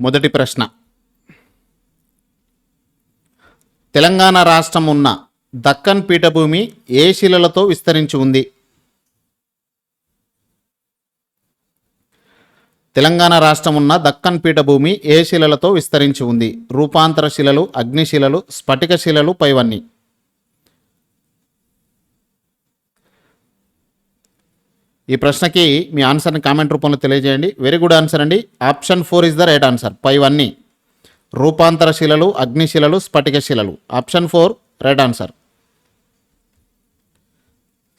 మొదటి ప్రశ్న. తెలంగాణ రాష్ట్రం ఉన్న దక్కన్ పీఠభూమి ఏ శిలలతో విస్తరించి ఉంది? తెలంగాణ రాష్ట్రం ఉన్న దక్కన్ పీఠభూమి ఏ శిలలతో విస్తరించి ఉంది? రూపాంతర శిలలు అగ్నిశిలలు స్ఫటిక శిలలు పైవన్నీ. ఈ ప్రశ్నకి మీ ఆన్సర్ని కామెంట్ రూపంలో తెలియజేయండి. వెరీ గుడ్ ఆన్సర్ అండి. Option four is the right answer పైవన్నీ రూపాంతర శిలలు అగ్నిశిలలు స్ఫటిక శిలలు option four right answer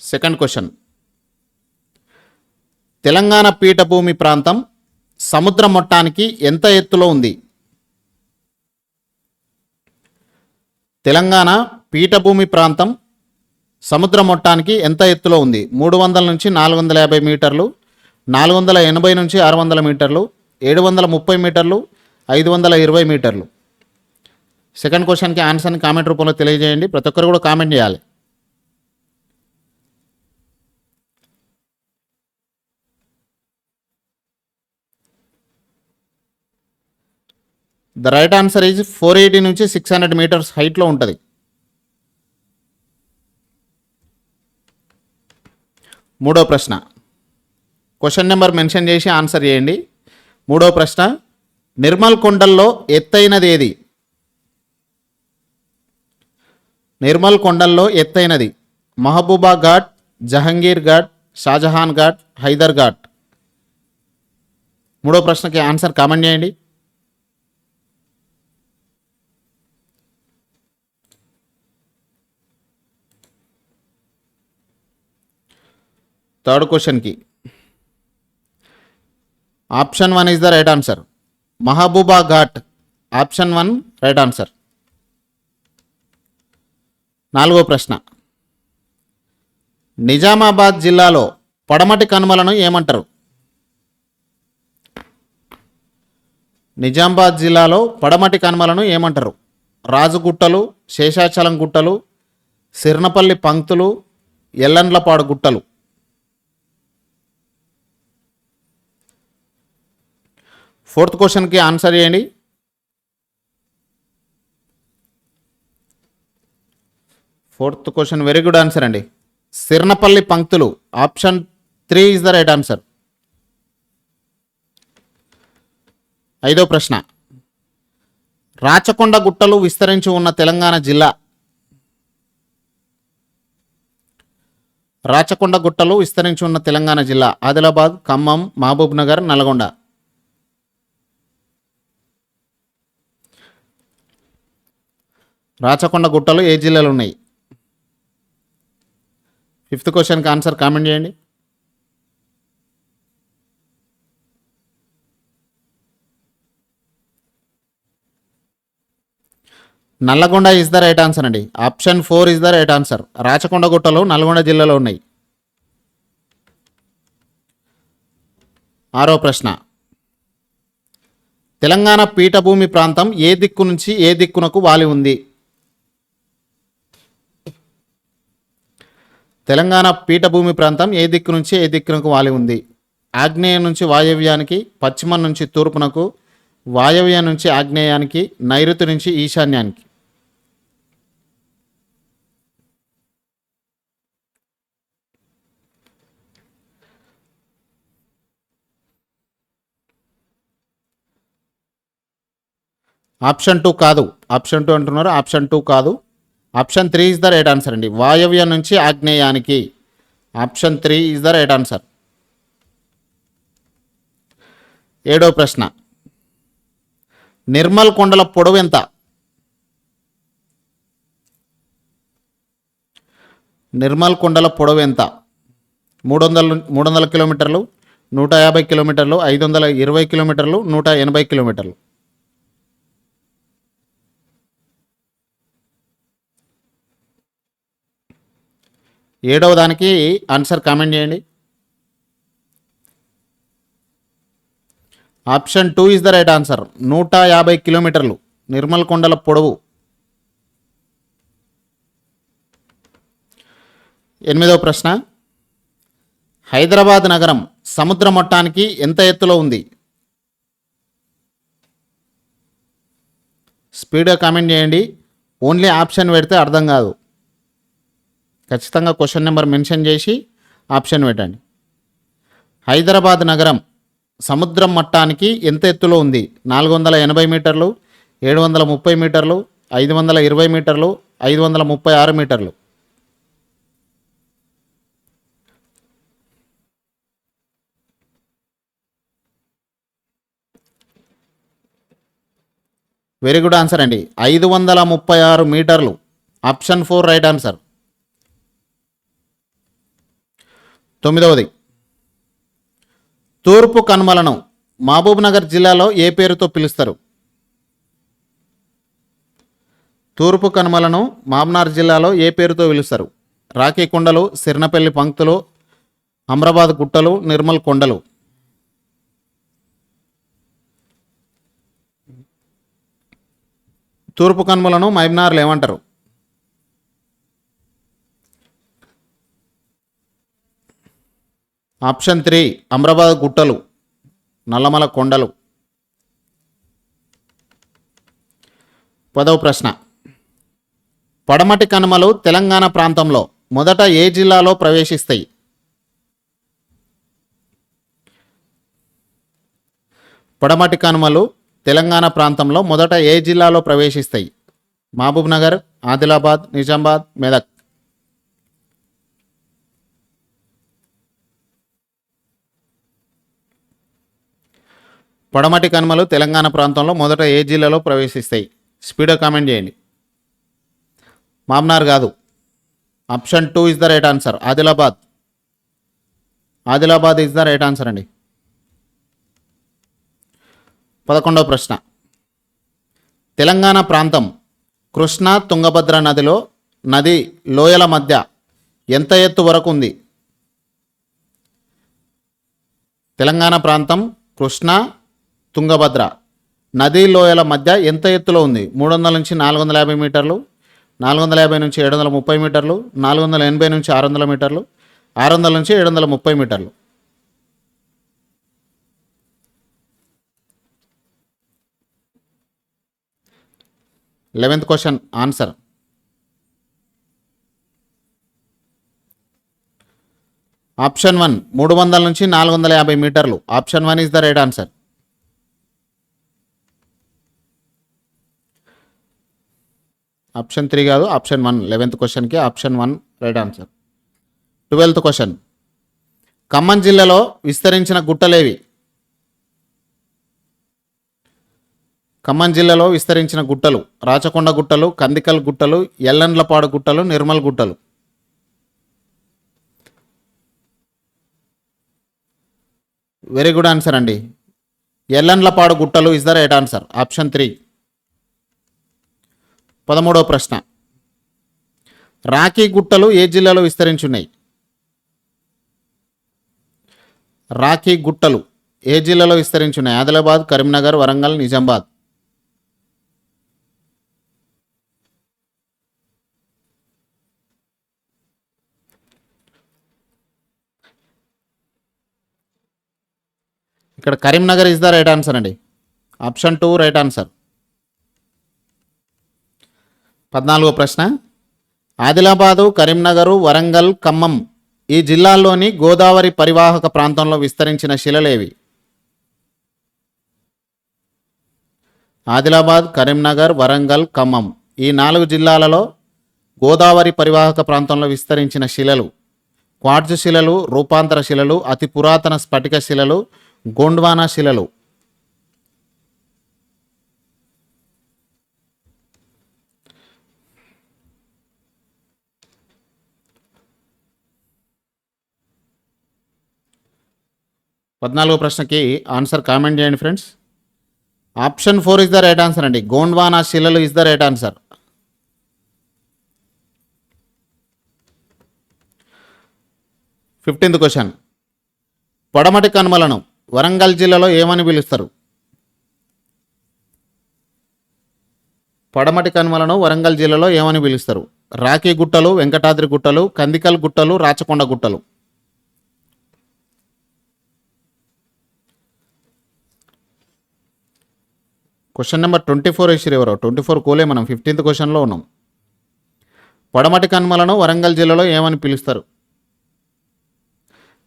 second question Telangana పీఠభూమి ప్రాంతం సముద్ర మొట్టానికి ఎంత ఎత్తులో ఉంది? తెలంగాణ పీఠభూమి ప్రాంతం సముద్ర మొట్టానికి ఎంత ఎత్తులో ఉంది? మూడు వందల నుంచి నాలుగు వందల యాభై మీటర్లు నాలుగు వందల ఎనభై నుంచి ఆరు వందల మీటర్లు ఏడు వందల ముప్పై మీటర్లు ఐదు వందల ఇరవై మీటర్లు. సెకండ్ క్వశ్చన్కి ఆన్సర్ని కామెంట్ రూపంలో తెలియజేయండి. ప్రతి ఒక్కరు కూడా కామెంట్ చేయాలి. The right answer is four eighty నుంచి సిక్స్ హండ్రెడ్ మీటర్స్ హైట్లో ఉంటుంది. మూడో ప్రశ్న. క్వశ్చన్ నెంబర్ మెన్షన్ చేసి ఆన్సర్ చేయండి. మూడో ప్రశ్న నిర్మల్ కొండల్లో ఎత్తైనది ఏది? నిర్మల్ కొండల్లో ఎత్తైనది. మహబూబా ఘాట్ జహంగీర్ ఘాట్ షాజహాన్ ఘాట్ హైదర్ ఘాట్. మూడో ప్రశ్నకి ఆన్సర్ కామెంట్ చేయండి. థర్డ్ క్వశ్చన్కి. Option one is the right answer. Mehbooba ghat. Option one right answer. నాలుగో ప్రశ్న. నిజామాబాద్ జిల్లాలో పడమటి కనుమలను ఏమంటారు? నిజామాబాద్ జిల్లాలో పడమటి కనుమలను ఏమంటారు? రాజుగుట్టలు శేషాచలం గుట్టలు సిర్నపల్లి పంక్తులు ఎల్లండ్లపాడు గుట్టలు. ఫోర్త్ క్వశ్చన్కి ఆన్సర్ చేయండి. Fourth question very good answer అండి. సిర్నపల్లి పంక్తులు option three is the right answer. ఐదో ప్రశ్న. రాచకొండ గుట్టలు విస్తరించి ఉన్న తెలంగాణ జిల్లా. రాచకొండ గుట్టలు విస్తరించి ఉన్న తెలంగాణ జిల్లా. ఆదిలాబాద్ ఖమ్మం మహబూబ్ నగర్ నల్గొండ. రాచకొండ గుట్టలు ఏ జిల్లాలో ఉన్నాయి? ఫిఫ్త్ క్వశ్చన్కి ఆన్సర్ కామెంట్ చేయండి. Nalgonda is the right answer అండి. Option four is the right answer Rachakonda గుట్టలు నల్గొండ జిల్లాలో ఉన్నాయి. ఆరో ప్రశ్న. తెలంగాణ పీఠభూమి ప్రాంతం ఏ దిక్కు నుంచి ఏ దిక్కునకు వాలి ఉంది? తెలంగాణ పీఠభూమి ప్రాంతం ఏ దిక్కు నుంచి ఏ దిక్కునకు వాలి ఉంది? ఆగ్నేయం నుంచి వాయవ్యానికి పశ్చిమం నుంచి తూర్పునకు వాయవ్యం నుంచి ఆగ్నేయానికి నైరుతి నుంచి ఈశాన్యానికి. ఆప్షన్ టూ కాదు. ఆప్షన్ టూ అంటున్నారు ఆప్షన్ టూ కాదు. Option three is the right answer అండి. వాయవ్యం నుంచి ఆగ్నేయానికి option three is the right answer. ఏడో ప్రశ్న. నిర్మల్ కొండల పొడవు ఎంత? నిర్మల్ కొండల పొడవు ఎంత? మూడు వందల మూడు వందల కిలోమీటర్లు నూట యాభై కిలోమీటర్లు ఐదు వందల ఇరవై కిలోమీటర్లు నూట ఎనభై కిలోమీటర్లు. ఏడవ దానికి ఆన్సర్ కామెంట్ చేయండి. Option two is the right answer. నూట యాభై కిలోమీటర్లు నిర్మల్ కొండల పొడవు. ఎనిమిదవ ప్రశ్న. హైదరాబాద్ నగరం సముద్ర మట్టానికి ఎంత ఎత్తులో ఉంది? స్పీడ్గా కామెంట్ చేయండి. ఓన్లీ ఆప్షన్ పెడితే అర్థం కాదు. ఖచ్చితంగా క్వశ్చన్ నెంబర్ మెన్షన్ చేసి ఆప్షన్ పెట్టండి. హైదరాబాద్ నగరం సముద్రం మట్టానికి ఎంత ఎత్తులో ఉంది? నాలుగు వందల ఎనభై మీటర్లు ఏడు వందల ముప్పై మీటర్లు ఐదు వందల ఇరవై మీటర్లు ఐదు వందల ముప్పై ఆరు మీటర్లు. వెరీ గుడ్ ఆన్సర్ అండి. ఐదు వందల ముప్పై ఆరు మీటర్లు. Option four right answer. తొమ్మిదవది. తూర్పు కనుమలను మహబూబ్నగర్ జిల్లాలో ఏ పేరుతో పిలుస్తారు? తూర్పు కనుమలను మామ్నార్ జిల్లాలో ఏ పేరుతో పిలుస్తారు? రాఖీ కొండలు సిర్నపల్లి పంక్తులు అమరాబాద్ గుట్టలు నిర్మల్ కొండలు. తూర్పు కనుమలను మహబ్నార్లు ఏమంటారు ఆప్షన్ త్రీ అమరాబాద్ గుట్టలు నల్లమల కొండలు. పదవ ప్రశ్న. పడమటి కనుమలు తెలంగాణ ప్రాంతంలో మొదట ఏ జిల్లాలో ప్రవేశిస్తాయి? పడమటి కనుమలు తెలంగాణ ప్రాంతంలో మొదట ఏ జిల్లాలో ప్రవేశిస్తాయి? మహబూబ్ నగర్ ఆదిలాబాద్ నిజామాబాద్ మెదక్. పొడమటి కనుమలు తెలంగాణ ప్రాంతంలో మొదట ఏ జిల్లాలో ప్రవేశిస్తాయి? స్పీడో కామెంట్ చేయండి. మామ్నార్ కాదు option two is the right answer. Adilabad. Adilabad is the right answer అండి. పదకొండవ ప్రశ్న. తెలంగాణ ప్రాంతం కృష్ణా తుంగభద్ర నదిలో నది లోయల మధ్య ఎంత ఎత్తు వరకు ఉంది? తెలంగాణ ప్రాంతం కృష్ణా తుంగభద్ర. నదీ లోయల మధ్య ఎంత ఎత్తులో ఉంది? మూడు వందల నుంచి నాలుగు వందల యాభై మీటర్లు నాలుగు వందల యాభై నుంచి ఏడు వందల ముప్పై మీటర్లు నాలుగు వందల ఎనభై నుంచి ఆరు వందల మీటర్లు ఆరు వందల నుంచి ఏడు వందల ముప్పై మీటర్లు. Eleventh question answer. Option one మూడు వందల నుంచి నాలుగు వందల యాభై మీటర్లు. Option one is the right answer. Option three కాదు ఆప్షన్ వన్. లెవెన్త్ క్వశ్చన్కి option one right answer. Twelfth question. Khammam జిల్లాలో విస్తరించిన గుట్టలేవి. ఖమ్మం జిల్లాలో విస్తరించిన గుట్టలు. రాచకొండ గుట్టలు కందికల్ గుట్టలు ఎల్లండ్లపాడు గుట్టలు నిర్మల్ గుట్టలు. వెరీ గుడ్ ఆన్సర్ అండి. ఎల్లండ్లపాడు గుట్టలు is the right answer. Option three. పదమూడవ ప్రశ్న. రాఖీ గుట్టలు ఏ జిల్లాలో విస్తరించున్నాయి? రాఖీ గుట్టలు ఏ జిల్లాలో విస్తరించున్నాయి? ఆదిలాబాద్ కరీంనగర్ వరంగల్ నిజామాబాద్. ఇక్కడ Karimnagar is the right answer అండి. ఆప్షన్ టూ రైట్ ఆన్సర్ పద్నాలుగో ప్రశ్న. ఆదిలాబాదు కరీంనగరు వరంగల్ ఖమ్మం ఈ జిల్లాల్లోని గోదావరి పరివాహక ప్రాంతంలో విస్తరించిన శిలలేవి. ఆదిలాబాద్ కరీంనగర్ వరంగల్ ఖమ్మం ఈ నాలుగు జిల్లాలలో గోదావరి పరివాహక ప్రాంతంలో విస్తరించిన శిలలు. క్వార్జ్ శిలలు రూపాంతర శిలలు అతి పురాతన స్ఫటిక శిలలు గోండ్వానా శిలలు. పద్నాలుగో ప్రశ్నకి ఆన్సర్ కామెంట్ చేయండి friends. Option four is the right answer అండి. గోండ్వానా శిలలు is the right answer. Fifteenth question. పొడమటి కనుమలను వరంగల్ జిల్లాలో ఏమని పిలుస్తారు? పడమటి కనుమలను వరంగల్ జిల్లాలో ఏమని పిలుస్తారు? రాఖీ గుట్టలు వెంకటాద్రి గుట్టలు కందికల్ గుట్టలు రాచకొండ గుట్టలు. క్వశ్చన్ నెంబర్ ట్వంటీ ఫోర్ వేసిరు ట్వంటీ ఫోర్ కోలే మనం ఫిఫ్టీన్త్ క్వశ్చన్లో ఉన్నాం. పడమటి కనుమలను వరంగల్ జిల్లాలో ఏమని పిలుస్తారు?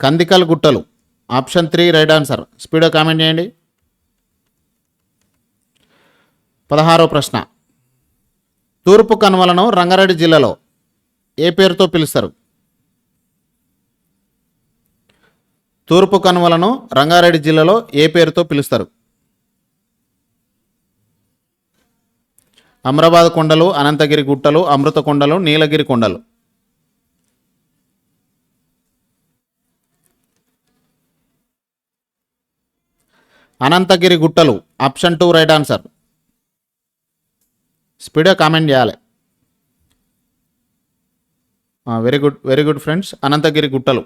కందికల్ గుట్టలు. ఆప్షన్ త్రీ రైట్ ఆన్సర్ స్పీడో కామెంట్ చేయండి. పదహారో ప్రశ్న. తూర్పు కనుమలను రంగారెడ్డి జిల్లాలో ఏ పేరుతో పిలుస్తారు? తూర్పు కనుమలను రంగారెడ్డి జిల్లాలో ఏ పేరుతో పిలుస్తారు? అమరాబాద్ కొండలు అనంతగిరి గుట్టలు అమృత కొండలు నీలగిరి కొండలు. అనంతగిరి గుట్టలు ఆప్షన్ టూ రైట్ ఆన్సర్. స్పీడ్గా కామెంట్ చేయాలి. Very good very good friends Ananthagiri గుట్టలు.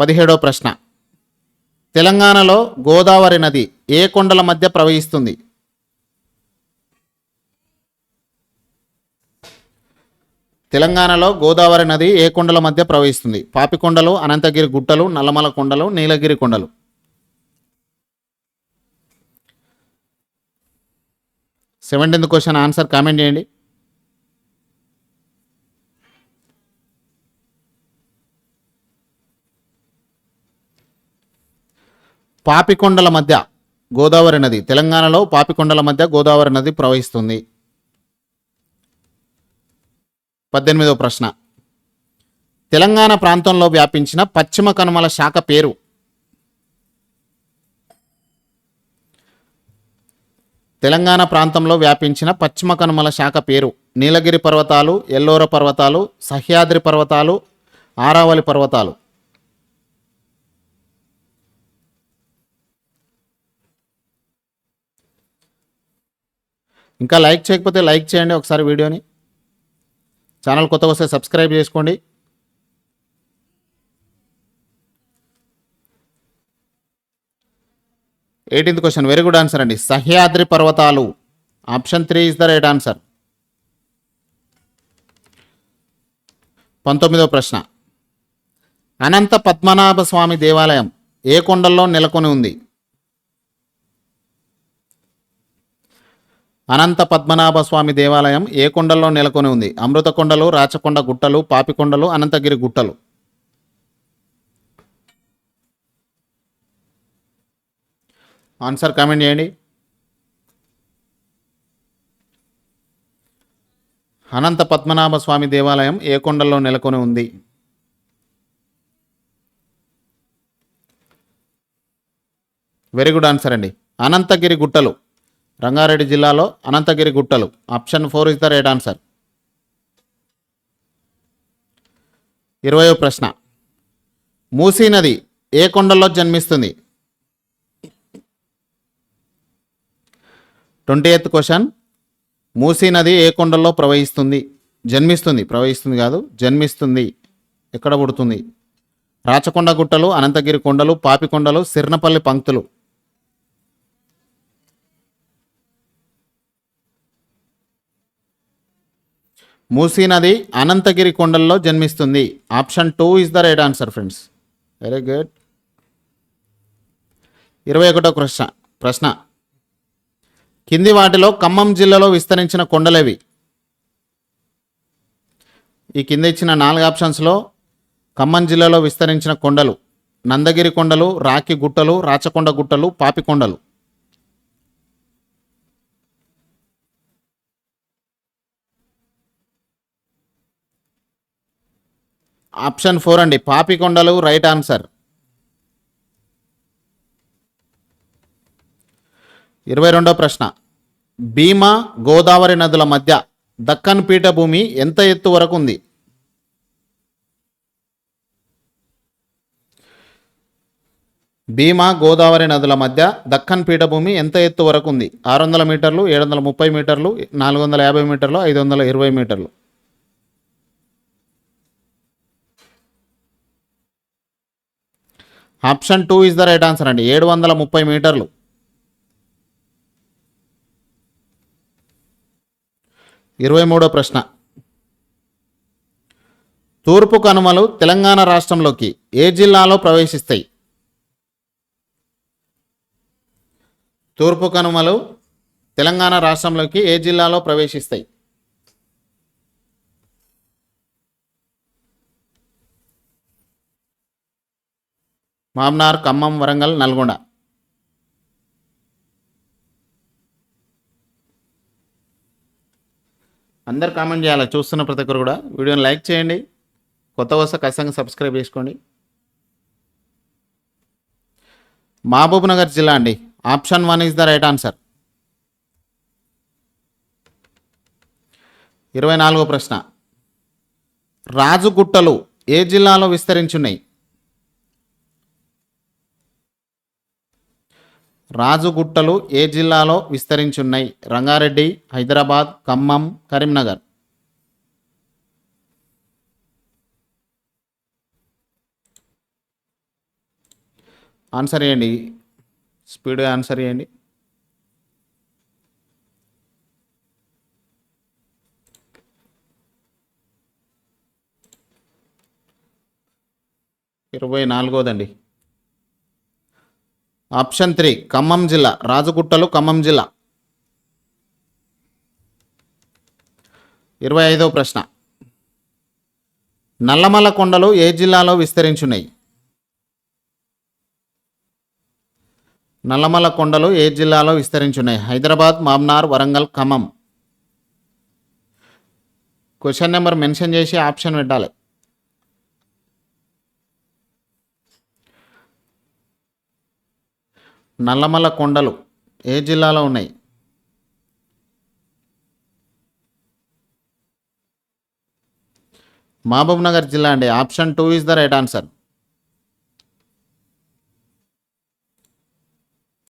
పదిహేడో ప్రశ్న. తెలంగాణలో గోదావరి నది ఏ కొండల మధ్య ప్రవహిస్తుంది? తెలంగాణలో గోదావరి నది ఏ కొండల మధ్య ప్రవహిస్తుంది? పాపికొండలు అనంతగిరి గుట్టలు నల్లమల కొండలు నీలగిరి కొండలు. సెవెంటీన్త్ క్వశ్చన్ ఆన్సర్ కామెంట్ చేయండి. పాపికొండల మధ్య గోదావరి నది తెలంగాణలో పాపికొండల మధ్య గోదావరి నది ప్రవహిస్తుంది. పద్దెనిమిదవ ప్రశ్న. తెలంగాణ ప్రాంతంలో వ్యాపించిన పశ్చిమ కనుమల శాఖ పేరు. తెలంగాణ ప్రాంతంలో వ్యాపించిన పశ్చిమ కనుమల శాఖ పేరు. నీలగిరి పర్వతాలు ఎల్లోర పర్వతాలు సహ్యాద్రి పర్వతాలు ఆరావళి పర్వతాలు. ఇంకా లైక్ చేయకపోతే లైక్ చేయండి ఒకసారి వీడియోని. ఛానల్ కొత్తగా వస్తే సబ్స్క్రైబ్ చేసుకోండి. Eighteenth question very good answer అండి. సహ్యాద్రి పర్వతాలు. Option three is the right answer పంతొమ్మిదవ ప్రశ్న. అనంత పద్మనాభ స్వామి దేవాలయం ఏ కొండల్లో నెలకొని ఉంది? అనంత పద్మనాభ స్వామి దేవాలయం ఏ కొండల్లో నెలకొని ఉంది? అమృతకొండలు రాచకొండ గుట్టలు పాపికొండలు అనంతగిరి గుట్టలు. ఆన్సర్ కామెంట్ చేయండి. అనంత పద్మనాభ స్వామి దేవాలయం ఏ కొండల్లో నెలకొని ఉంది? వెరీ గుడ్ ఆన్సర్ అండి. అనంతగిరి గుట్టలు. రంగారెడ్డి జిల్లాలో అనంతగిరి గుట్టలు. Option four is the right answer. ఇరవయో ప్రశ్న. మూసీ నది ఏ కొండల్లో జన్మిస్తుంది? Twenty eighth question. మూసీ నది ఏ కొండల్లో ప్రవహిస్తుంది? జన్మిస్తుంది. ప్రవహిస్తుంది కాదు జన్మిస్తుంది. ఎక్కడ పుడుతుంది? రాచకొండ గుట్టలు అనంతగిరి కొండలు పాపికొండలు సిర్నపల్లి పంక్తులు. మూసీ నది అనంతగిరి కొండల్లో జన్మిస్తుంది. Option two is the right answer friends very good ఇరవై ఒకటో ప్రశ్న ప్రశ్న. కింది వాటిలో ఖమ్మం జిల్లాలో విస్తరించిన కొండలేవి? ఈ కింద ఇచ్చిన నాలుగు ఆప్షన్స్లో ఖమ్మం జిల్లాలో విస్తరించిన కొండలు నందగిరి కొండలు రాకి గుట్టలు రాచకొండ గుట్టలు పాపికొండలు. ఆప్షన్ ఫోర్ అండి. Papikondalu right answer. ఇరవై రెండో ప్రశ్న. భీమా గోదావరి నదుల మధ్య దక్కన్ పీఠభూమి ఎంత ఎత్తు వరకు ఉంది? భీమా గోదావరి నదుల మధ్య దక్కన్ పీఠభూమి ఎంత ఎత్తు వరకు ఉంది? ఆరు వందల మీటర్లు ఏడు వందల ముప్పై మీటర్లు నాలుగు వందల యాభై మీటర్లు ఐదు వందల ఇరవై మీటర్లు. Option two is the right answer అండి. ఏడు వందల ముప్పై మీటర్లు. ఇరవై మూడో ప్రశ్న. తూర్పు కనుమలు తెలంగాణ రాష్ట్రంలోకి ఏ జిల్లాలో ప్రవేశిస్తాయి? తూర్పు కనుమలు తెలంగాణ రాష్ట్రంలోకి ఏ జిల్లాలో ప్రవేశిస్తాయి? మామ్నార్ ఖమ్మం వరంగల్ నల్గొండ. అందరు కామెంట్ చేయాలి? చూస్తున్న ప్రతి ఒక్కరు కూడా. వీడియోని లైక్ చేయండి. కొత్త వస్తే ఖచ్చితంగా సబ్స్క్రైబ్ చేసుకోండి. మహబూబ్ నగర్ జిల్లా అండి. Option one is the right answer. ఇరవై నాలుగో ప్రశ్న. రాజుగుట్టలు ఏ జిల్లాలో విస్తరించున్నాయి? రాజుగుట్టలు ఏ జిల్లాలో విస్తరించున్నాయి? రంగారెడ్డి హైదరాబాద్ ఖమ్మం కరీంనగర్. ఆన్సర్ చేయండి. స్పీడ్గా ఆన్సర్ చేయండి. ఇరవై నాలుగోదండి. ఆప్షన్ త్రీ ఖమ్మం జిల్లా రాజగుట్టలు ఖమ్మం జిల్లా. ఇరవై ఐదవ ప్రశ్న. నల్లమల్ల కొండలు ఏ జిల్లాలో విస్తరించున్నాయి? నల్లమల్ల కొండలు ఏ జిల్లాలో విస్తరించున్నాయి? Hyderabad Mamnoor Warangal Khammam. Question number mention చేసి ఆప్షన్ పెట్టాలి. నల్లమల్ల కొండలు ఏ జిల్లాలో ఉన్నాయి? మహబూబ్ నగర్ జిల్లా అండి. Option two is the right answer.